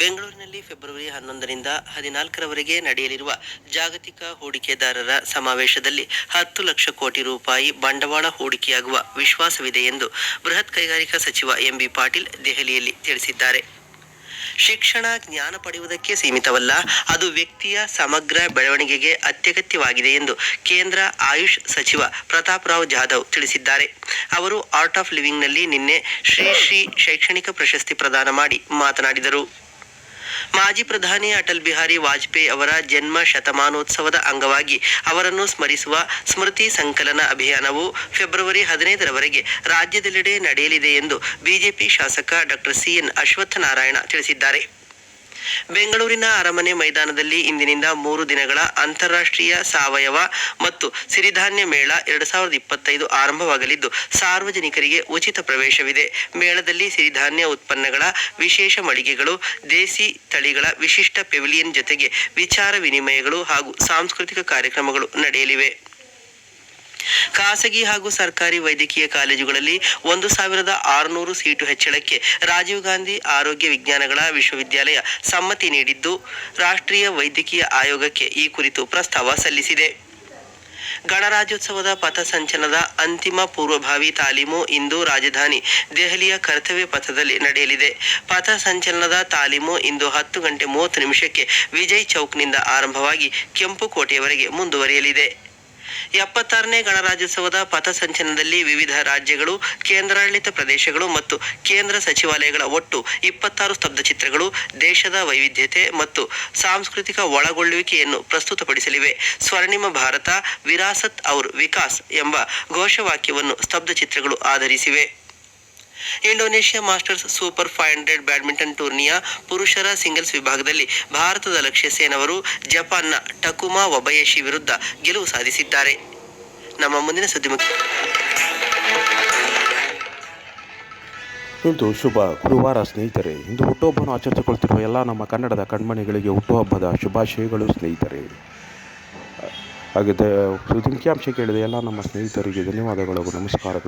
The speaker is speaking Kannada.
ಬೆಂಗಳೂರಿನಲ್ಲಿ ಫೆಬ್ರವರಿ ಹನ್ನೊಂದರಿಂದ ಹದಿನಾಲ್ಕರವರೆಗೆ ನಡೆಯಲಿರುವ ಜಾಗತಿಕ ಹೂಡಿಕೆದಾರರ ಸಮಾವೇಶದಲ್ಲಿ ಹತ್ತು ಲಕ್ಷ ಕೋಟಿ ರೂಪಾಯಿ ಬಂಡವಾಳ ಹೂಡಿಕೆಯಾಗುವ ವಿಶ್ವಾಸವಿದೆ ಎಂದು ಬೃಹತ್ ಕೈಗಾರಿಕಾ ಸಚಿವ ಎಂಬಿ ಪಾಟೀಲ್ ದೆಹಲಿಯಲ್ಲಿ ತಿಳಿಸಿದ್ದಾರೆ. ಶಿಕ್ಷಣ ಜ್ಞಾನ ಪಡೆಯುವುದಕ್ಕೆ ಸೀಮಿತವಲ್ಲ, ಅದು ವ್ಯಕ್ತಿಯ ಸಮಗ್ರ ಬೆಳವಣಿಗೆಗೆ ಅತ್ಯಗತ್ಯವಾಗಿದೆ ಎಂದು ಕೇಂದ್ರ ಆಯುಷ್ ಸಚಿವ ಪ್ರತಾಪ್ ರಾವ್ ಜಾಧವ್ ತಿಳಿಸಿದ್ದಾರೆ. ಅವರು ಆರ್ಟ್ ಆಫ್ ಲಿವಿಂಗ್ನಲ್ಲಿ ನಿನ್ನೆ ಶ್ರೀ ಶ್ರೀ ಶೈಕ್ಷಣಿಕ ಪ್ರಶಸ್ತಿ ಪ್ರದಾನ ಮಾಡಿ ಮಾತನಾಡಿದರು. ಮಾಜಿ ಪ್ರಧಾನಿ ಅಟಲ್ ಬಿಹಾರಿ ವಾಜಪೇಯಿ ಅವರ ಜನ್ಮ ಶತಮಾನೋತ್ಸವದ ಅಂಗವಾಗಿ ಅವರನ್ನು ಸ್ಮರಿಸುವ ಸ್ಮೃತಿ ಸಂಕಲನ ಅಭಿಯಾನವು ಫೆಬ್ರವರಿ ಹದಿನೈದರವರೆಗೆ ರಾಜ್ಯದೆಲ್ಲೆಡೆ ನಡೆಯಲಿದೆ ಎಂದು ಬಿಜೆಪಿ ಶಾಸಕ ಡಾಕ್ಟರ್ ಸಿಎನ್ ಅಶ್ವತ್ಥನಾರಾಯಣ ತಿಳಿಸಿದ್ದಾರೆ. ಬೆಂಗಳೂರಿನ ಅರಮನೆ ಮೈದಾನದಲ್ಲಿ ಇಂದಿನಿಂದ ಮೂರು ದಿನಗಳ ಅಂತಾರಾಷ್ಟ್ರೀಯ ಸಾವಯವ ಮತ್ತು ಸಿರಿಧಾನ್ಯ ಮೇಳ ಎರಡು ಸಾವಿರದ ಇಪ್ಪತ್ತೈದು ಆರಂಭವಾಗಲಿದ್ದು, ಸಾರ್ವಜನಿಕರಿಗೆ ಉಚಿತ ಪ್ರವೇಶವಿದೆ. ಮೇಳದಲ್ಲಿ ಸಿರಿಧಾನ್ಯ ಉತ್ಪನ್ನಗಳ ವಿಶೇಷ ಮಳಿಗೆಗಳು, ದೇಸಿ ತಳಿಗಳ ವಿಶಿಷ್ಟ ಪೆವಿಲಿಯನ್ ಜೊತೆಗೆ ವಿಚಾರ ವಿನಿಮಯಗಳು ಹಾಗೂ ಸಾಂಸ್ಕೃತಿಕ ಕಾರ್ಯಕ್ರಮಗಳು ನಡೆಯಲಿವೆ. ಖಾಸಗಿ ಹಾಗೂ ಸರ್ಕಾರಿ ವೈದ್ಯಕೀಯ ಕಾಲೇಜುಗಳಲ್ಲಿ ಒಂದು ಸಾವಿರದ ಆರುನೂರು ಸೀಟು ಹೆಚ್ಚಳಕ್ಕೆ ರಾಜೀವ್ ಗಾಂಧಿ ಆರೋಗ್ಯ ವಿಜ್ಞಾನಗಳ ವಿಶ್ವವಿದ್ಯಾಲಯ ಸಮ್ಮತಿ ನೀಡಿದ್ದು, ರಾಷ್ಟ್ರೀಯ ವೈದ್ಯಕೀಯ ಆಯೋಗಕ್ಕೆ ಈ ಕುರಿತು ಪ್ರಸ್ತಾವ ಸಲ್ಲಿಸಿದೆ. ಗಣರಾಜ್ಯೋತ್ಸವದ ಪಥಸಂಚಲನದ ಅಂತಿಮ ಪೂರ್ವಭಾವಿ ತಾಲೀಮು ಇಂದು ರಾಜಧಾನಿ ದೆಹಲಿಯ ಕರ್ತವ್ಯ ಪಥದಲ್ಲಿ ನಡೆಯಲಿದೆ. ಪಥಸಂಚಲನದ ತಾಲೀಮು ಇಂದು ಹತ್ತು ಗಂಟೆ ಮೂವತ್ತು ನಿಮಿಷಕ್ಕೆ ವಿಜಯ್ ಚೌಕ್ನಿಂದ ಆರಂಭವಾಗಿ ಕೆಂಪುಕೋಟೆಯವರೆಗೆ ಮುಂದುವರಿಯಲಿದೆ. ಎಪ್ಪತ್ತಾರನೇ ಗಣರಾಜ್ಯೋತ್ಸವದ ಪಥಸಂಚಲನದಲ್ಲಿ ವಿವಿಧ ರಾಜ್ಯಗಳು, ಕೇಂದ್ರಾಡಳಿತ ಪ್ರದೇಶಗಳು ಮತ್ತು ಕೇಂದ್ರ ಸಚಿವಾಲಯಗಳ ಒಟ್ಟು ಇಪ್ಪತ್ತಾರು ಸ್ತಬ್ಧಚಿತ್ರಗಳು ದೇಶದ ವೈವಿಧ್ಯತೆ ಮತ್ತು ಸಾಂಸ್ಕೃತಿಕ ಒಳಗೊಳ್ಳುವಿಕೆಯನ್ನು ಪ್ರಸ್ತುತಪಡಿಸಲಿವೆ. ಸ್ವರ್ಣಿಮ ಭಾರತ, ವಿರಾಸತ್ ಔರ್ ವಿಕಾಸ್ ಎಂಬ ಘೋಷವಾಕ್ಯವನ್ನು ಸ್ತಬ್ಧಚಿತ್ರಗಳು ಆಧರಿಸಿವೆ. Indonesia Masters super five hundred badminton ಟೂರ್ನಿಯ ಪುರುಷರ ಸಿಂಗಲ್ಸ್ ವಿಭಾಗದಲ್ಲಿ ಭಾರತದ ಲಕ್ಷ್ಯ ಸೇನ್ ಅವರು ಜಪಾನ್ನ ಟಕುಮಾ ಒಬಯಶಿ ವಿರುದ್ಧ ಗೆಲುವು ಸಾಧಿಸಿದ್ದಾರೆ. ನಮ್ಮ ಮುಂದಿನ ಸುದ್ದಿ ಇಂದು ಶುಭ ಗುರುವಾರ ಸ್ನೇಹಿತರೆ, ಇಂದು ಹುಟ್ಟುಹಬ್ಬವನ್ನು ಆಚರಿಸಿಕೊಳ್ತಿರುವ ಎಲ್ಲ ನಮ್ಮ ಕನ್ನಡದ ಕಣ್ಮಣಿಗಳಿಗೆ ಹುಟ್ಟುಹಬ್ಬದ ಶುಭಾಶಯಗಳು ಸ್ನೇಹಿತರೆ. ಹಾಗೆ ದ- ಮುಖ್ಯಾಂಶ ಕೇಳಿದ ಎಲ್ಲ ನಮ್ಮ ಸ್ನೇಹಿತರಿಗೆ ಧನ್ಯವಾದಗಳು ನಮಸ್ಕಾರಗಳು